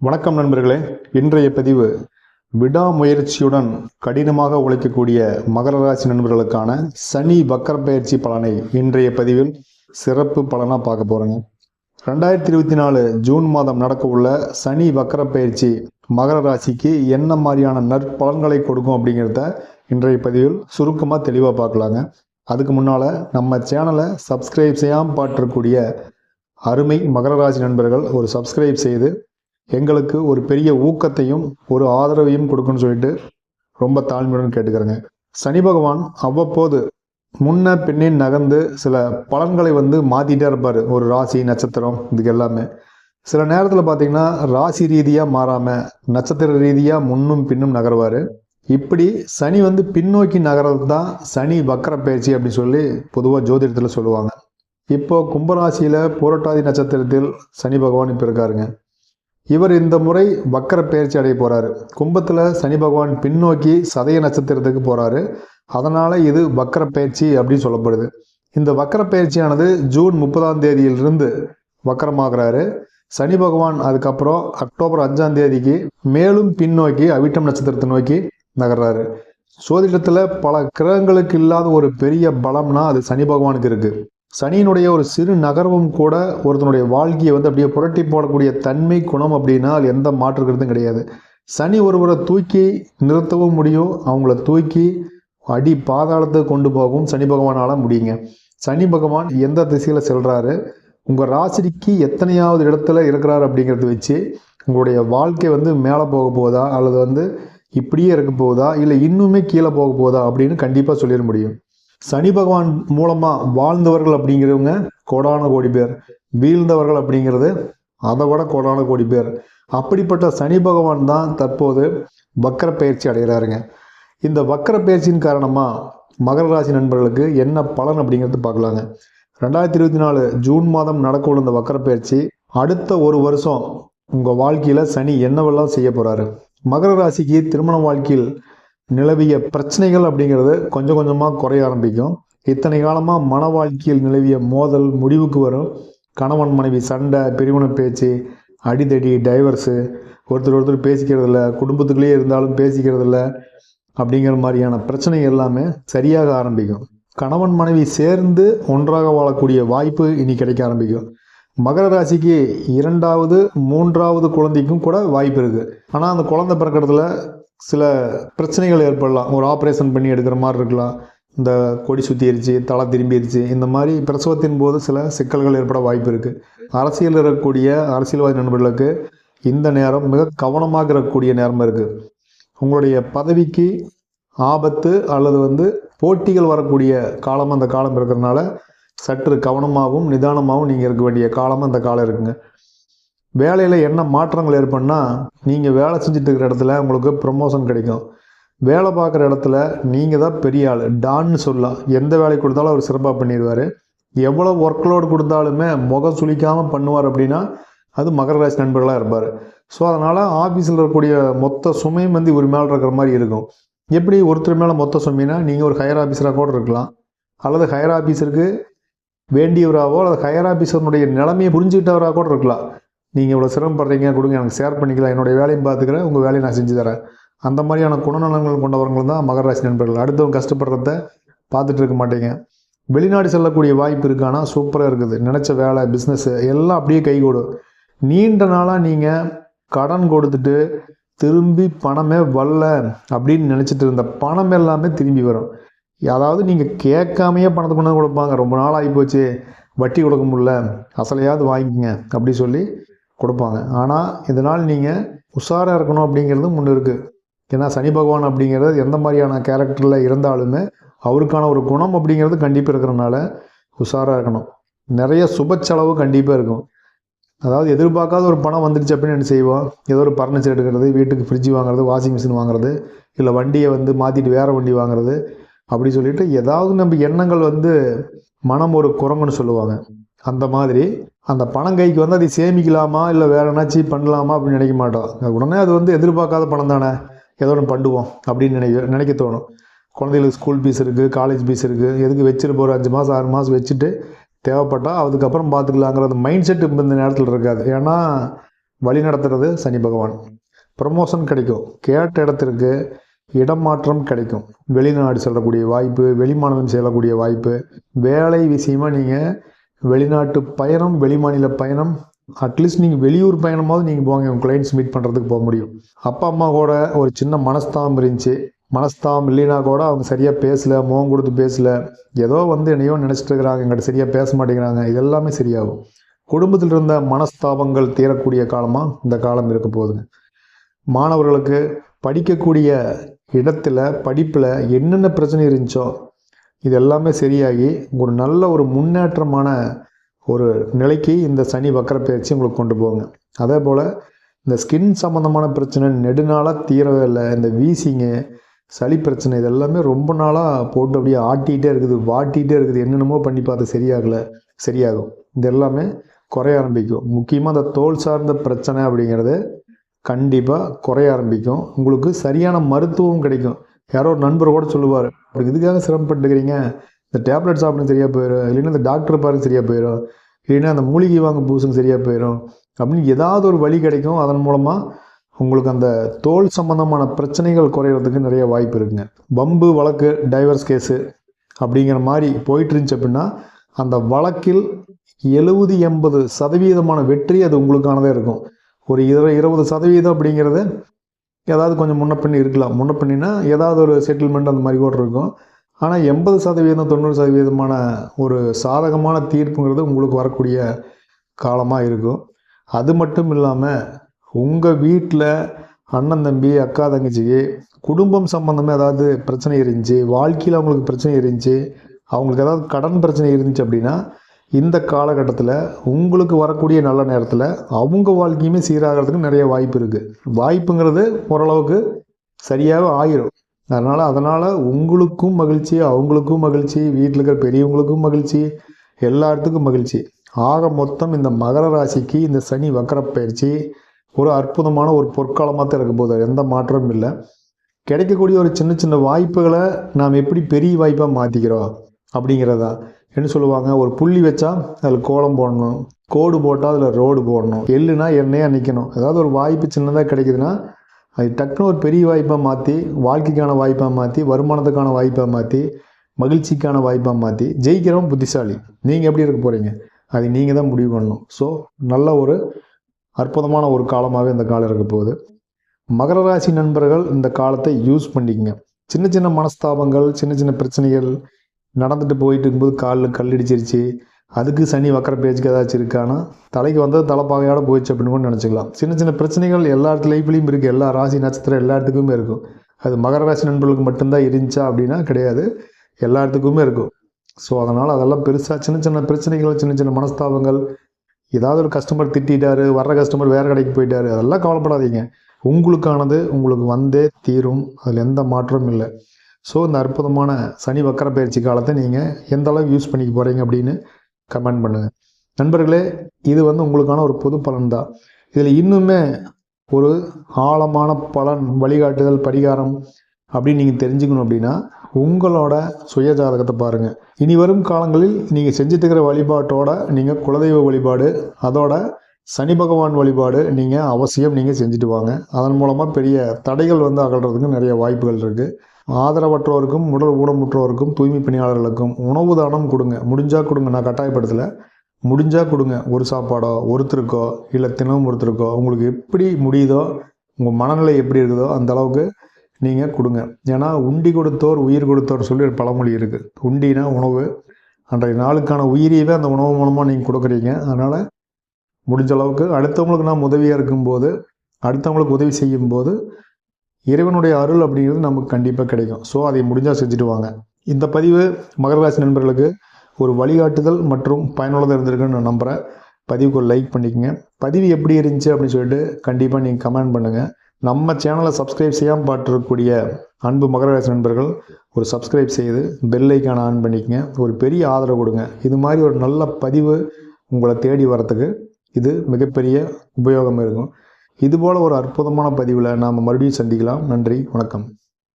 வணக்கம் நண்பர்களே. இன்றைய பதிவு விடாமுயற்சியுடன் கடினமாக உழைக்கக்கூடிய மகர ராசி நண்பர்களுக்கான சனி வக்கர பயிற்சி பலனை இன்றைய பதிவில் சிறப்பு பலனாக பார்க்க போகிறேங்க ரெண்டாயிரத்தி இருபத்தி நாலு ஜூன் மாதம் நடக்க உள்ள சனி வக்கர பயிற்சி மகர ராசிக்கு என்ன மாதிரியான நற்பலன்களை கொடுக்கும் அப்படிங்கிறத இன்றைய பதிவில் சுருக்கமாக தெளிவாக பார்க்கலாங்க. அதுக்கு முன்னால் நம்ம சேனலை சப்ஸ்கிரைப் செய்யாமல் பாட்டிருக்கக்கூடிய அருமை மகர ராசி நண்பர்கள் ஒரு சப்ஸ்கிரைப் செய்து எங்களுக்கு ஒரு பெரிய ஊக்கத்தையும் ஒரு ஆதரவையும் கொடுக்குன்னு சொல்லிட்டு ரொம்ப தாழ்மையுடன் கேட்டுக்கிறேங்க. சனி பகவான் அவ்வப்போது முன்ன பின்னே நகர்ந்து சில பலன்களை வந்து மாற்றிட்டே இருப்பார். ஒரு ராசி நட்சத்திரம் இதுக்கு எல்லாமே. சில நேரத்தில் பார்த்தீங்கன்னா ராசி ரீதியாக மாறாமல் நட்சத்திர ரீதியாக முன்னும் பின்னும் நகருவார். இப்படி சனி வந்து பின்னோக்கி நகர்றது தான் சனி வக்கர பயிற்சி அப்படின்னு சொல்லி பொதுவாக ஜோதிடத்தில் சொல்லுவாங்க. இப்போ கும்பராசியில் புரட்டாதி நட்சத்திரத்தில் சனி பகவான் இப்போ இருக்காருங்க. இவர் இந்த முறை வக்கர பயிற்சி அடைய போகிறாரு கும்பத்தில் சனி பகவான் பின்னோக்கி சதய நட்சத்திரத்துக்கு போகிறாரு அதனால் இது வக்கர பயிற்சி அப்படின்னு சொல்லப்படுது. இந்த வக்கர பயிற்சியானது ஜூன் முப்பதாம் தேதியிலிருந்து வக்கரமாகிறாரு. சனி பகவான் அதுக்கப்புறம் அக்டோபர் அஞ்சாம் தேதிக்கு மேலும் பின்னோக்கி அவிட்டம் நட்சத்திரத்தை நோக்கி நகர்றாரு. சோதிடத்தில் பல கிரகங்களுக்கு இல்லாத ஒரு பெரிய பலம்னா அது சனி பகவானுக்கு இருக்குது சனியினுடைய ஒரு சிறு நகர்வும் கூட ஒருத்தனுடைய வாழ்க்கையை வந்து அப்படியே புரட்டி போடக்கூடிய தன்மை குணம் அப்படின்னா அது எந்த மாற்று கிடையாது. சனி ஒருவரை தூக்கி நிறுத்தவும் முடியும். அவங்கள தூக்கி அடி பாதாளத்துக்கு கொண்டு போகவும் சனி பகவானால் முடியுங்க. சனி பகவான் எந்த திசையில் செல்கிறாரு உங்கள் ராசிக்கு எத்தனையாவது இடத்துல இருக்கிறார் அப்படிங்கிறத வச்சு உங்களுடைய வாழ்க்கை வந்து மேலே போக போகுதா? அல்லது வந்து இப்படியே இருக்க போதா இல்லை இன்னுமே கீழே போக போதா அப்படின்னு கண்டிப்பாக சொல்லிட முடியும். சனி பகவான் மூலமாக வாழ்ந்தவர்கள் அப்படிங்கிறவங்க கோடான கோடி பேர். வீழ்ந்தவர்கள் அப்படிங்கிறது அதை விட கோடான கோடி பேர். அப்படிப்பட்ட சனி பகவான் தான் தற்போது வக்கர பயிற்சி அடைகிறாருங்க. இந்த வக்கர பயிற்சியின் காரணமாக மகர ராசி நண்பர்களுக்கு என்ன பலன் அப்படிங்கிறது பார்க்கலாங்க. ரெண்டாயிரத்தி இருபத்தி நாலு ஜூன் மாதம் நடக்கவுள்ள இந்த வக்கர பயிற்சி அடுத்த ஒரு வருஷம் உங்கள் வாழ்க்கையில் சனி என்னவெல்லாம் செய்ய போகிறாரு மகர ராசிக்கு திருமண வாழ்க்கையில் நிலவிய பிரச்சனைகள் அப்படிங்கிறது கொஞ்சம் கொஞ்சமாக குறைய ஆரம்பிக்கும். இத்தனை காலமாக மன வாழ்க்கையில் நிலவிய மோதல் முடிவுக்கு வரும். கணவன் மனைவி சண்டை பிரிவின பேச்சு அடிதடி டைவர்ஸு ஒருத்தர் ஒருத்தர் பேசிக்கிறதில்ல குடும்பத்துக்குள்ளேயே இருந்தாலும் பேசிக்கிறதில்ல அப்படிங்கிற மாதிரியான பிரச்சனை எல்லாமே சரியாக ஆரம்பிக்கும். கணவன் மனைவி சேர்ந்து ஒன்றாக வாழக்கூடிய வாய்ப்பு இனி கிடைக்க ஆரம்பிக்கும். மகர ராசிக்கு இரண்டாவது மூன்றாவது குழந்தைக்கும் கூட வாய்ப்பு இருக்குது ஆனால் அந்த குழந்தை பிறக்கிறதுல சில பிரச்சனைகள் ஏற்படலாம். ஒரு ஆப்ரேஷன் பண்ணி எடுக்கிற மாதிரி இருக்கலாம். இந்த கொடி சுற்றிருச்சு தலை திரும்பிடுச்சு இந்த மாதிரி பிரசவத்தின் போது சில சிக்கல்கள் ஏற்பட வாய்ப்பு இருக்குது அரசியல் இருக்கக்கூடிய அரசியல்வாதி நண்பர்களுக்கு இந்த நேரம் மிக கவனமாக இருக்கக்கூடிய நேரம் இருக்குது உங்களுடைய பதவிக்கு ஆபத்து அல்லது வந்து போட்டிகள் வரக்கூடிய காலம் அந்த காலம் இருக்கிறதுனால சற்று கவனமாகவும் நிதானமாகவும் நீங்கள் இருக்க வேண்டிய காலம் அந்த காலம் இருக்குங்க. வேலையில் என்ன மாற்றங்கள் ஏற்படுனா நீங்கள் வேலை செஞ்சுட்டு இருக்கிற இடத்துல உங்களுக்கு ப்ரமோஷன் கிடைக்கும். வேலை பார்க்குற இடத்துல நீங்கள் தான் பெரிய ஆள். டான்னு சொல்லலாம். எந்த வேலை கொடுத்தாலும் அவர் சிறப்பாக பண்ணிடுவார். எவ்வளோ ஒர்க் லோடு கொடுத்தாலுமே முகம் சுளிக்காமல் பண்ணுவார் அப்படின்னா அது மகர ராசி நண்பர்களாக இருப்பார். ஸோ அதனால் ஆஃபீஸில் இருக்கக்கூடிய மொத்த சுமையும் வந்து இவர் மேலே இருக்கிற மாதிரி இருக்கும். எப்படி ஒருத்தர் மேலே மொத்த சுமைனா நீங்கள் ஒரு ஹையர் ஆஃபீஸராக கூட இருக்கலாம். அல்லது ஹையர் ஆஃபீஸருக்கு வேண்டியவராகவோ அல்லது ஹையர் ஆஃபீஸருடைய நிலைமையை புரிஞ்சுக்கிட்டவராக கூட இருக்கலாம். நீங்கள் இவ்வளோ சிரமப்படுறீங்க கொடுங்க எனக்கு ஷேர் பண்ணிக்கலாம் என்னுடைய வேலையும் பார்த்துக்கிறேன் உங்கள் வேலையை நான் செஞ்சு தரேன். அந்த மாதிரியான குணநலன்கள் கொண்டவர்கள் தான் மகர ராசி நண்பர்கள். அடுத்தவங்க கஷ்டப்படுறத பார்த்துட்டு இருக்க மாட்டீங்க. வெளிநாடு செல்லக்கூடிய வாய்ப்பு இருக்கானா சூப்பராக இருக்குது. நினச்ச வேலை பிஸ்னஸ்ஸு எல்லாம் அப்படியே கைகூடும் நீண்ட நாளாக நீங்கள் கடன் கொடுத்துட்டு திரும்பி பணமே வரல அப்படின்னு நினச்சிட்டு இருந்த பணம் எல்லாமே திரும்பி வரும். அதாவது நீங்கள் கேட்காமையே பணத்தை கொண்டு கொடுப்பாங்க. ரொம்ப நாள் ஆகி போச்சு. வட்டி கொடுக்க முடில அசலையாவது வாங்கிக்கங்க அப்படி சொல்லி கொடுப்பாங்க. ஆனால் இதனால் நீங்கள் உஷாராக இருக்கணும் அப்படிங்கிறது முன்னு இருக்குது ஏன்னா சனி பகவான் அப்படிங்கிறது எந்த மாதிரியான கேரக்டரில் இருந்தாலுமே அவருக்கான ஒரு குணம் அப்படிங்கிறது கண்டிப்பாக இருக்கிறனால உஷாராக இருக்கணும். நிறைய சுப செலவு கண்டிப்பாக இருக்கும். அதாவது எதிர்பார்க்காத ஒரு பணம் வந்துடுச்சு அப்படின்னு என்ன செய்வோம் ஏதோ ஒரு பர்னிச்சர் எடுக்கிறது வீட்டுக்கு ஃப்ரிட்ஜ் வாங்குறது வாஷிங் மிஷின் வாங்குறது இல்லை வண்டியை வந்து மாற்றிட்டு வேறு வண்டி வாங்குறது அப்படி சொல்லிட்டு ஏதாவது நம்ம எண்ணங்கள் வந்து மனம் ஒரு குரங்குன்னு சொல்லுவாங்க. அந்த மாதிரி அந்த பணம் கைக்கு வந்து அதை சேமிக்கலாமா? இல்லை வேறு என்னாச்சும் பண்ணலாமா? அப்படின்னு நினைக்க மாட்டோம். உடனே அது வந்து எதிர்பார்க்காத பணம் தானே. ஏதோ ஒன்று பண்ணுவோம் அப்படின்னு நினைக்க நினைக்க தோணும். குழந்தைகளுக்கு ஸ்கூல் ஃபீஸ் இருக்குது காலேஜ் ஃபீஸ் இருக்குது எதுக்கு வச்சுட்டு ஒரு அஞ்சு மாதம் ஆறு மாதம் வச்சுட்டு தேவைப்பட்டால் அதுக்கப்புறம் பார்த்துக்கலாங்கிற மைண்ட் செட் இப்போ இந்த நேரத்தில் இருக்காது. ஏன்னா வழி நடத்துறது சனி பகவான். ப்ரமோஷன் கிடைக்கும். கேட்ட இடத்திற்கு இடமாற்றம் கிடைக்கும். வெளிநாடு செல்லக்கூடிய வாய்ப்பு வெளிமாநிலம் செல்லக்கூடிய வாய்ப்பு வேலை விஷயமா நீங்கள் வெளிநாட்டு பயணம் வெளிமாநில பயணம் அட்லீஸ்ட் நீங்கள் வெளியூர் பயணமாவது நீங்கள் போங்க உங்கள் கிளைண்ட்ஸ் மீட் பண்ணுறதுக்கு போக முடியும். அப்பா அம்மா கூட ஒரு சின்ன மனஸ்தாபம் இருந்துச்சு. மனஸ்தாபம் இல்லைனா கூட அவங்க சரியாக பேசலை முகம் கொடுத்து பேசலை. ஏதோ வந்து என்னையோ நினச்சிட்டு இருக்கிறாங்க எங்கிட்ட சரியாக பேச மாட்டேங்கிறாங்க. இது எல்லாமே சரியாகும். குடும்பத்தில் இருந்த மனஸ்தாபங்கள் தீரக்கூடிய காலமாக இந்த காலம் இருக்க போகுதுங்க. மாணவர்களுக்கு படிக்கக்கூடிய இடத்துல படிப்பில் என்னென்ன பிரச்சனை இருந்துச்சோ இது எல்லாமே சரியாகி ஒரு நல்ல ஒரு முன்னேற்றமான ஒரு நிலைக்கு இந்த சனி வக்கர பயிற்சி உங்களுக்கு கொண்டு போங்க அதே போல் இந்த ஸ்கின் சம்மந்தமான பிரச்சனை நெடுநாளாக தீரவே இல்லை. இந்த வீசிங்கு சளி பிரச்சனை இது எல்லாமே ரொம்ப நாளாக போட்டு அப்படியே ஆட்டிகிட்டே இருக்குது வாட்டிகிட்டே இருக்குது. என்னென்னமோ பண்ணி பார்த்து சரியாகலை சரியாகும். இது எல்லாமே குறைய ஆரம்பிக்கும். முக்கியமாக அந்த தோல் சார்ந்த பிரச்சனை அப்படிங்கிறது கண்டிப்பாக குறைய ஆரம்பிக்கும். உங்களுக்கு சரியான மருத்துவம் கிடைக்கும். யாரோ ஒரு நண்பர் கூட சொல்லுவார் அவருக்கு இதுக்காக சிரமப்பட்டுக்கிறீங்க? இந்த டேப்லெட் சாப்பிடுங்க சரியாக போயிடும் இல்லைன்னா இந்த டாக்டர் பாருங்க சரியாக போயிடும் இல்லைன்னா அந்த மூலிகை வாங்க பூசுங்க சரியாக போயிடும் அப்படின்னு ஏதாவது ஒரு வழி கிடைக்கும். அதன் மூலமாக உங்களுக்கு அந்த தோல் சம்பந்தமான பிரச்சனைகள் குறையிறதுக்கு நிறைய வாய்ப்பு இருக்குங்க. பம்பு வழக்கு டைவர்ஸ் கேஸு அப்படிங்கிற மாதிரி போயிட்டு இருந்துச்சு அப்படின்னா அந்த வழக்கில் எழுபது எண்பது சதவீதமான வெற்றி அது உங்களுக்கானதே இருக்கும். ஒரு இரு இருபது சதவீதம் அப்படிங்கிறது ஏதாவது கொஞ்சம் முன்ன பண்ணி இருக்கலாம். முன்ன பண்ணினா ஏதாவது ஒரு செட்டில்மெண்ட் அந்த மாதிரி கூட இருக்கும். ஆனால் எண்பது சதவீதம் தொண்ணூறு சதவீதமான ஒரு சாதகமான தீர்ப்புங்கிறது உங்களுக்கு வரக்கூடிய காலமாக இருக்கும். அது மட்டும் இல்லாமல் உங்கள் வீட்டில் அண்ணன் தம்பி அக்கா தங்கச்சிக்கு குடும்பம் சம்மந்தமாக ஏதாவது பிரச்சனை இருந்துச்சு வாழ்க்கையில் அவங்களுக்கு பிரச்சனை இருந்துச்சு அவங்களுக்கு ஏதாவது கடன் பிரச்சனை இருந்துச்சு அப்படின்னா இந்த காலகட்டத்தில் உங்களுக்கு வரக்கூடிய நல்ல நேரத்தில் அவங்க வாழ்க்கையுமே சீராகிறதுக்கு நிறைய வாய்ப்பு இருக்குது வாய்ப்புங்கிறது ஓரளவுக்கு சரியாக ஆயிரும். அதனால் அதனால் உங்களுக்கும் மகிழ்ச்சி அவங்களுக்கும் மகிழ்ச்சி வீட்டில் இருக்கிற பெரியவங்களுக்கும் மகிழ்ச்சி எல்லாத்துக்கும் மகிழ்ச்சி. ஆக மொத்தம் இந்த மகர ராசிக்கு இந்த சனி வக்கர பயிற்சி ஒரு அற்புதமான ஒரு பொற்காலமாக தான் இருக்க போது எந்த மாற்றமும் இல்லை. கிடைக்கக்கூடிய ஒரு சின்ன சின்ன வாய்ப்புகளை நாம் எப்படி பெரிய வாய்ப்பாக மாற்றிக்கிறோம் அப்படிங்கிறதா என்ன சொல்லுவாங்க? ஒரு புள்ளி வச்சா அதில் கோலம் போடணும். கோடு போட்டால் அதில் ரோடு போடணும். எள்ளுனா எண்ணெயாக நிற்கணும் ஏதாவது ஒரு வாய்ப்பு சின்னதாக கிடைக்குதுன்னா அது டக்குன்னு ஒரு பெரிய வாய்ப்பாக மாற்றி வாழ்க்கைக்கான வாய்ப்பாக மாற்றி வருமானத்துக்கான வாய்ப்பாக மாற்றி மகிழ்ச்சிக்கான வாய்ப்பாக மாற்றி ஜெயிக்கிறவன் புத்திசாலி. நீங்கள் எப்படி இருக்க போகிறீங்க அது நீங்கள் தான் முடிவு பண்ணணும். ஸோ நல்ல ஒரு அற்புதமான ஒரு காலமாகவே இந்த காலம் இருக்க போகுது. மகர ராசி நண்பர்கள் இந்த காலத்தை யூஸ் பண்ணிக்கங்க. சின்ன சின்ன மனஸ்தாபங்கள் சின்ன சின்ன பிரச்சனைகள் நடந்துட்டு போயிட்டு இருக்கும்போது காலில் கல் இடிச்சிருச்சு அதுக்கு சனி வக்கர பேச்சுக்கு ஏதாச்சும் இருக்கான்னா தலைக்கு வந்தது தலைப்பாகையோட போயிடுச்சு அப்படின்னு கூட நினச்சிக்கலாம். சின்ன சின்ன பிரச்சனைகள் எல்லா லைஃப்லேயும் இருக்குது எல்லா ராசி நட்சத்திரம் எல்லா இடத்துக்குமே இருக்கும். அது மகர ராசி நண்பர்களுக்கு மட்டும்தான் இருந்துச்சா அப்படின்னா கிடையாது. எல்லா இடத்துக்குமே இருக்கும். ஸோ அதனால் அதெல்லாம் பெருசாக சின்ன சின்ன பிரச்சனைகள் சின்ன சின்ன மனஸ்தாபங்கள் ஏதாவது ஒரு கஸ்டமர் திட்டாரு வர்ற கஸ்டமர் வேறு கடைக்கு போயிட்டாரு அதெல்லாம் கவலைப்படாதீங்க. உங்களுக்கானது உங்களுக்கு வந்தே தீரும். அதில் எந்த மாற்றமும் இல்லை. ஸோ இந்த அற்புதமான சனி வக்கர பயிற்சி காலத்தை நீங்கள் எந்த அளவுக்கு யூஸ் பண்ணிக்க போகிறீங்க அப்படின்னு கமெண்ட் பண்ணுங்கள் நண்பர்களே இது வந்து உங்களுக்கான ஒரு பொது பலன் தான். இதில் இன்னுமே ஒரு ஆழமான பலன் வழிகாட்டுதல் பரிகாரம் அப்படின்னு நீங்கள் தெரிஞ்சுக்கணும் அப்படின்னா உங்களோட சுய ஜாதகத்தை பாருங்கள் இனி வரும் காலங்களில் நீங்கள் செஞ்சுட்டு இருக்கிற வழிபாட்டோட நீங்கள் குலதெய்வ வழிபாடு அதோட சனி பகவான் வழிபாடு நீங்கள் அவசியம் நீங்கள் செஞ்சுட்டு வாங்க. அதன் மூலமாக பெரிய தடைகள் வந்து அகல்றதுக்கு நிறைய வாய்ப்புகள் இருக்குது ஆதரவற்றோருக்கும் உடல் ஊனமுற்றோருக்கும் தூய்மை பணியாளர்களுக்கும் உணவு தானம் கொடுங்க. முடிஞ்சால் கொடுங்க. நான் கட்டாயப்படுத்தலை. முடிஞ்சால் கொடுங்க. ஒரு சாப்பாடோ ஒருத்தருக்கோ இல்லை தினமும் ஒருத்தருக்கோ உங்களுக்கு எப்படி முடியுதோ உங்கள் மனநிலை எப்படி இருக்குதோ அந்த அளவுக்கு நீங்கள் கொடுங்க. ஏன்னா உண்டி கொடுத்தோர் உயிர் கொடுத்தோர் சொல்லி ஒரு பழமொழி இருக்குது உண்டினா உணவு. அன்றைய நாளுக்கான உயிரியவே அந்த உணவு மூலமாக நீங்கள் கொடுக்குறீங்க. அதனால் முடிஞ்ச அளவுக்கு அடுத்தவங்களுக்கு நாம் உதவியாக இருக்கும்போது அடுத்தவங்களுக்கு உதவி செய்யும்போது இறைவனுடைய அருள் அப்படிங்கிறது நமக்கு கண்டிப்பாக கிடைக்கும். ஸோ அதை முடிஞ்சால் செஞ்சுட்டு வாங்க. இந்த பதிவு மகர ராசி நண்பர்களுக்கு ஒரு வழிகாட்டுதல் மற்றும் பயனுள்ளதாக இருந்திருக்குன்னு நான் நம்புகிறேன் பதிவுக்கு ஒரு லைக் பண்ணிக்கோங்க. பதிவு எப்படி இருந்துச்சு அப்படின்னு சொல்லிட்டு கண்டிப்பாக நீங்கள் கமெண்ட் பண்ணுங்கள் நம்ம சேனலை சப்ஸ்கிரைப் செய்யாமல் பார்த்துருக்கக்கூடிய அன்பு மகர ராசி நண்பர்கள் ஒரு சப்ஸ்கிரைப் செய்து பெல் ஐக்கான ஆன் பண்ணிக்கங்க. ஒரு பெரிய ஆதரவு கொடுங்க. இது மாதிரி ஒரு நல்ல பதிவு உங்களை தேடி வரத்துக்கு இது மிகப்பெரிய உபயோகம் இருக்கும். இதுபோல் ஒரு அற்புதமான பதிவில் நாம் மறுபடியும் சந்திக்கலாம். நன்றி வணக்கம்.